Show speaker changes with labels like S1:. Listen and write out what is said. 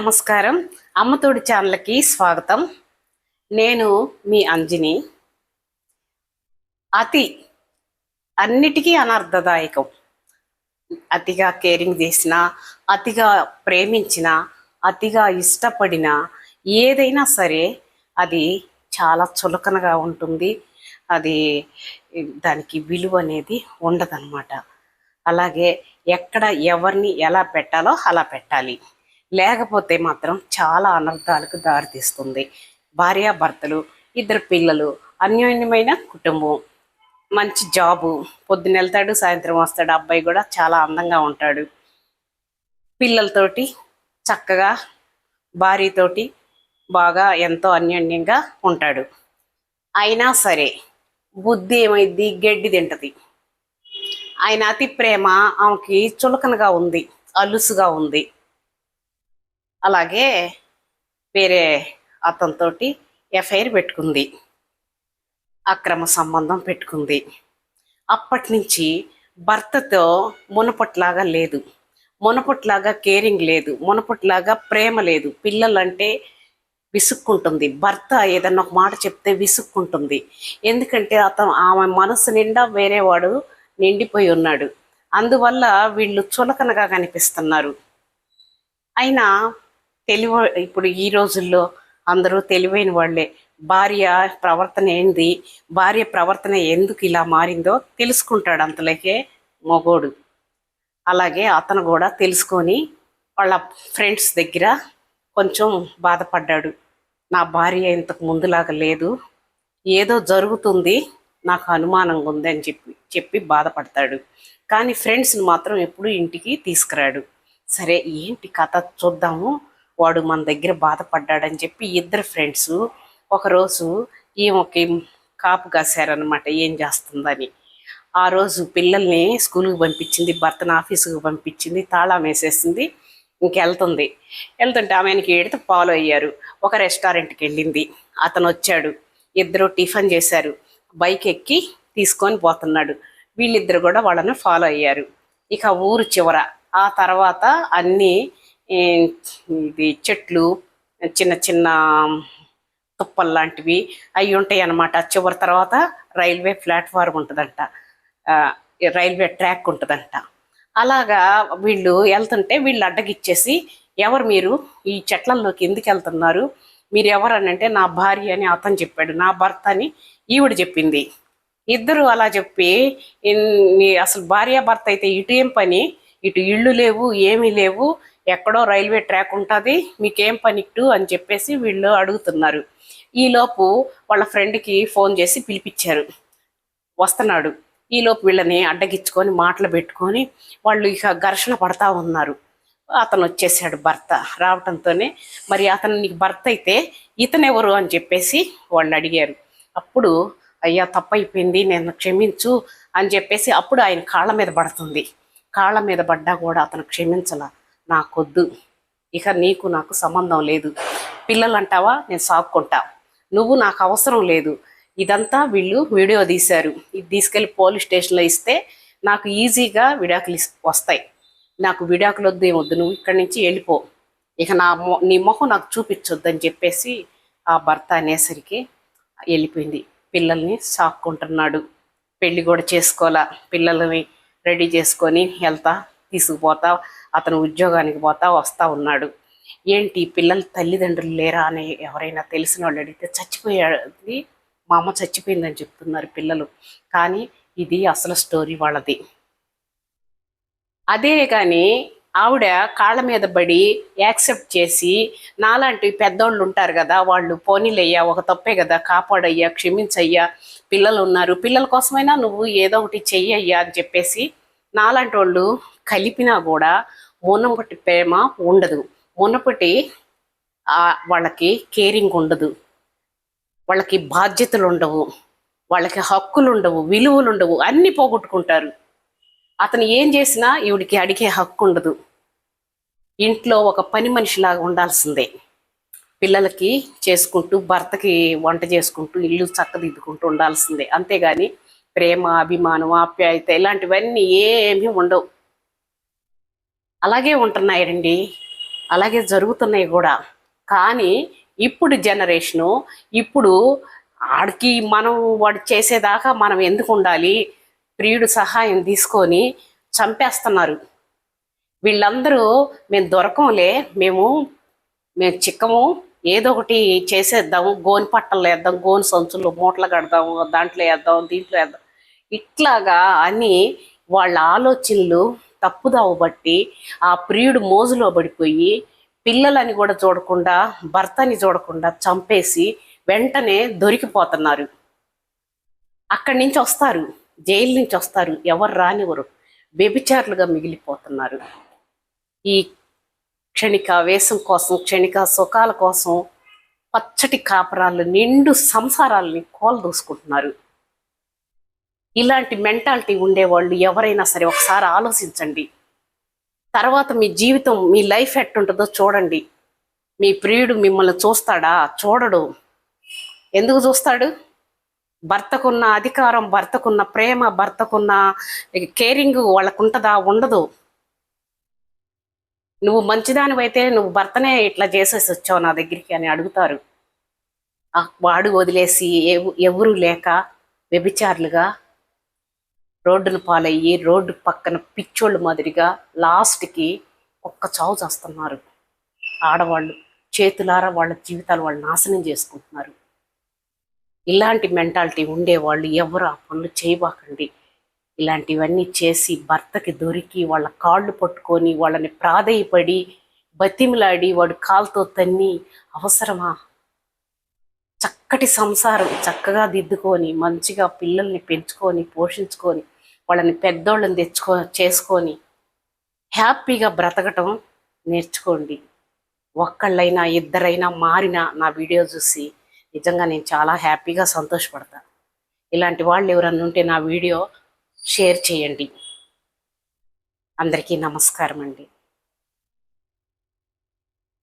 S1: నమస్కారం. అమ్మతోడి ఛానల్కి స్వాగతం. నేను మీ అంజని. అతి అన్నిటికీ అనర్థదాయకం అతిగా కేరింగ్ చేసిన అతిగా ప్రేమించిన అతిగా ఇష్టపడిన ఏదైనా సరే అది చాలా చులకనగా ఉంటుంది. అది దానికి విలువ అనేది ఉండదన్నమాట. అలాగే ఎక్కడ ఎవరిని ఎలా పెట్టాలో అలా పెట్టాలి. లేకపోతే మాత్రం చాలా అనర్థాలకు దారితీస్తుంది భార్యాభర్తలు ఇద్దరు పిల్లలు అన్యోన్యమైన కుటుంబం. మంచి జాబు పొద్దున వెళ్తాడు సాయంత్రం వస్తాడు అబ్బాయి కూడా చాలా అందంగా ఉంటాడు. పిల్లలతోటి చక్కగా భార్యతోటి బాగా ఎంతో అన్యోన్యంగా ఉంటాడు. అయినా సరే బుద్ధి ఏమైద్ది? గడ్డి తింటది. ఆయన అతి ప్రేమ ఆమెకి చులకనగా ఉంది అలుసుగా ఉంది. అలాగే వేరే అతనితోటి ఎఫ్ఐఆర్ పెట్టుకుంది. అక్రమ సంబంధం పెట్టుకుంది. అప్పటి నుంచి భర్తతో మునపట్లాగా లేదు. మునపట్లాగా కేరింగ్ లేదు. మునపట్లాగా ప్రేమ లేదు. పిల్లలంటే విసుక్కుంటుంది. భర్త ఏదన్నా ఒక మాట చెప్తే విసుక్కుంటుంది. ఎందుకంటే అతను ఆమె మనసు నిండా వేరేవాడు నిండిపోయి ఉన్నాడు. అందువల్ల వీళ్ళు చులకనగా కనిపిస్తున్నారు. అయినా తెలివ ఇప్పుడు ఈ రోజుల్లో అందరూ తెలివైన వాళ్ళే. భార్య ప్రవర్తన ఏంది? భార్య ప్రవర్తన ఎందుకు ఇలా మారిందో తెలుసుకుంటాడు అంతలోకే మగోడు. అలాగే అతను కూడా తెలుసుకొని వాళ్ళ ఫ్రెండ్స్ దగ్గర కొంచెం బాధపడ్డాడు. నా భార్య ఇంతకు ముందులాగా లేదు. ఏదో జరుగుతుంది నాకు అనుమానంగా ఉందని చెప్పి చెప్పి బాధపడతాడు. కానీ ఫ్రెండ్స్ని మాత్రం ఎప్పుడు ఇంటికి తీసుకురాడు. సరే ఏంటి కథ చూద్దాము. వాడు మన దగ్గర బాధపడ్డాడని చెప్పి ఇద్దరు ఫ్రెండ్స్ ఒకరోజు ఈమెకి కాపు కాశారనమాట ఏం చేస్తుందని. ఆ రోజు పిల్లల్ని స్కూల్కి పంపించింది భర్తను ఆఫీసుకు పంపించింది తాళం వేసేసింది ఇంకెళ్తుంది వెళ్తుంటే ఆమెకి ఏడితే ఫాలో అయ్యారు. ఒక రెస్టారెంట్కి వెళ్ళింది. అతను వచ్చాడు. ఇద్దరు టిఫిన్ చేశారు. బైక్ ఎక్కి తీసుకొని పోతున్నాడు. వీళ్ళిద్దరు కూడా వాళ్ళని ఫాలో అయ్యారు. ఇక ఊరు చివర. ఆ తర్వాత అన్నీ ఇది? చెట్లు చిన్న చిన్న తుప్పలు లాంటివి అవి ఉంటాయి అన్నమాట. చివరి తర్వాత రైల్వే ప్లాట్ఫారం ఉంటుందంట. రైల్వే ట్రాక్ ఉంటుందంట. అలాగా వీళ్ళు వెళ్తుంటే వీళ్ళు అడ్డగిచ్చేసి ఎవరు మీరు? ఈ చెట్లల్లోకి ఎందుకు వెళ్తున్నారు? మీరు ఎవరు? నా భార్య అని అతను చెప్పాడు. నా భర్త అని ఈవిడ చెప్పింది. ఇద్దరు అలా చెప్పి అసలు భార్య భర్త అయితే ఇటు ఏం పని? ఇటు ఇళ్ళు లేవు ఏమీ లేవు. ఎక్కడో రైల్వే ట్రాక్ ఉంటుంది మీకేం పని అని చెప్పేసి వీళ్ళు అడుగుతున్నారు. ఈలోపు వాళ్ళ ఫ్రెండ్కి ఫోన్ చేసి పిలిపించారు వస్తున్నాడు. ఈలోపు వీళ్ళని అడ్డగించుకొని మాటలు పెట్టుకొని వాళ్ళు ఇక ఘర్షణ పడతా ఉన్నారు. అతను వచ్చేసాడు భర్త. రావటంతోనే మరి అతను నీకు భర్త అయితే ఇతనెవరు అని చెప్పేసి వాళ్ళు అడిగారు. అప్పుడు అయ్యా తప్పైపోయింది నేను క్షమించు అని చెప్పేసి అప్పుడు ఆయన కాళ్ళ మీద పడుతుంది. కాళ్ళ మీద పడ్డా కూడా అతను క్షమించలా. నాకొద్దు. ఇక నీకు నాకు సంబంధం లేదు. పిల్లలు అంటావా నేను సాక్కుంటా. నువ్వు నాకు అవసరం లేదు. ఇదంతా వీళ్ళు వీడియో తీశారు. ఇది తీసుకెళ్ళి పోలీస్ స్టేషన్లో ఇస్తే నాకు ఈజీగా విడాకులు వస్తాయి. నాకు విడాకులు వద్దు ఏమొద్దు. నువ్వు ఇక్కడి నుంచి వెళ్ళిపో. ఇక నా మొ- నీ మొహం నాకు చూపించొద్దని చెప్పేసి ఆ భర్త అనేసరికి వెళ్ళిపోయింది. పిల్లల్ని సాక్కుంటున్నాడు. పెళ్ళి కూడా చేసుకోవాలా. పిల్లల్ని రెడీ చేసుకొని వెళ్తా తీసుకుపోతా అతను ఉద్యోగానికి పోతా వస్తా ఉన్నాడు. ఏంటి పిల్లల తల్లిదండ్రులు లేరా అని ఎవరైనా తెలిసిన వాళ్ళు అడిగితే చచ్చిపోయాది మా అమ్మ చచ్చిపోయిందని చెప్తున్నారు పిల్లలు. కానీ ఇది అసలు స్టోరీ వాళ్ళది. అదే కానీ ఆవిడ కాళ్ళ మీద పడి యాక్సెప్ట్ చేసి నాలాంటి పెద్దోళ్ళు ఉంటారు కదా వాళ్ళు పోనీలయ్యా ఒక తప్పే కదా కాపాడయ్యా క్షమించయ్యా పిల్లలు ఉన్నారు పిల్లల కోసమైనా నువ్వు ఏదో ఒకటి చెయ్యయ్యా అని చెప్పేసి నాలాంటి వాళ్ళు కలిపినా కూడా మునపటి ప్రేమ ఉండదు. మునపటి వాళ్ళకి కేరింగ్ ఉండదు. వాళ్ళకి బాధ్యతలు ఉండవు వాళ్ళకి హక్కులు ఉండవు విలువలు ఉండవు అన్నీ పోగొట్టుకుంటారు. అతను ఏం చేసినా ఈవిడికి అడిగే హక్కు ఉండదు. ఇంట్లో ఒక పని మనిషిలాగా ఉండాల్సిందే. పిల్లలకి చేసుకుంటూ భర్తకి వంట చేసుకుంటూ ఇల్లు చక్కదిద్దుకుంటూ ఉండాల్సిందే. అంతేగాని ప్రేమ అభిమానం ఆప్యాయత ఇలాంటివన్నీ ఏమీ ఉండవు. అలాగే ఉంటున్నాయండి. అలాగే జరుగుతున్నాయి కూడా. కానీ ఇప్పుడు జనరేషను ఇప్పుడు ఆడికి మనం వాడు చేసేదాకా మనం ఎందుకు ఉండాలి? ప్రియుడు సహాయం తీసుకొని చంపేస్తున్నారు. వీళ్ళందరూ మేము దొరకంలే మేము మేము చిక్కము ఏదో ఒకటి చేసేద్దాము గోని పట్టలు వేద్దాం గోని సంచులు మూటలు కడదాము దాంట్లో వేద్దాం దీంట్లో వేద్దాం. ఇట్లాగా అని వాళ్ళ ఆలోచనలు తప్పుదావు బట్టి ఆ ప్రియుడు మోజులో పడిపోయి పిల్లలని కూడా చూడకుండా భర్తని చూడకుండా చంపేసి వెంటనే దొరికిపోతున్నారు. అక్కడి నుంచి వస్తారు. జైలు నుంచి వస్తారు. ఎవరు రానివ్వరు. వ్యభిచారులుగా మిగిలిపోతున్నారు. ఈ క్షణిక వేషం కోసం క్షణిక సుఖాల కోసం పచ్చటి కాపరాలు నిండు సంసారాలని కోలదూసుకుంటున్నారు. ఇలాంటి మెంటాలిటీ ఉండేవాళ్ళు ఎవరైనా సరే ఒకసారి ఆలోచించండి. తర్వాత మీ జీవితం మీ లైఫ్ ఎట్టుంటుందో చూడండి. మీ ప్రియుడు మిమ్మల్ని చూస్తాడా? చూడడు. ఎందుకు చూస్తాడు? భర్తకున్న అధికారం భర్తకున్న ప్రేమ భర్తకున్న కేరింగ్ వాళ్ళకు ఉంటుందా ఉండదు. నువ్వు మంచిదానివైతే నువ్వు భర్తనే ఇట్లా చేసేసి వచ్చావు నా దగ్గరికి అని అడుగుతారు. వాడు వదిలేసి ఎవ- ఎవరు లేక వ్యభిచారులుగా రోడ్డును పాలయ్యి రోడ్డు పక్కన పిచ్చోళ్ళు మాదిరిగా లాస్ట్కి ఒక్క చావు చేస్తున్నారు. ఆడవాళ్ళు చేతులారా వాళ్ళ జీవితాలు వాళ్ళు నాశనం చేసుకుంటున్నారు. ఇలాంటి మెంటాలిటీ ఉండేవాళ్ళు ఎవరు ఆ పనులు చేయబాకండి. ఇలాంటివన్నీ చేసి భర్తకి దొరికి వాళ్ళ కాళ్ళు పట్టుకొని వాళ్ళని ప్రాధేయపడి బతిమిలాడి వాడు కాలుతో తన్ని అవసరమా? చక్కటి సంసారం చక్కగా దిద్దుకొని మంచిగా పిల్లల్ని పెంచుకొని పోషించుకొని వాళ్ళని పెద్దోళ్ళని తెచ్చుకో చేసుకొని హ్యాపీగా బ్రతకటం నేర్చుకోండి. ఒక్కళ్ళైనా ఇద్దరైనా మారినా నా వీడియో చూసి నిజంగా నేను చాలా హ్యాపీగా సంతోషపడతా. ఇలాంటి వాళ్ళు ఎవరన్నా ఉంటే నా వీడియో షేర్ చేయండి. అందరికీ నమస్కారం అండి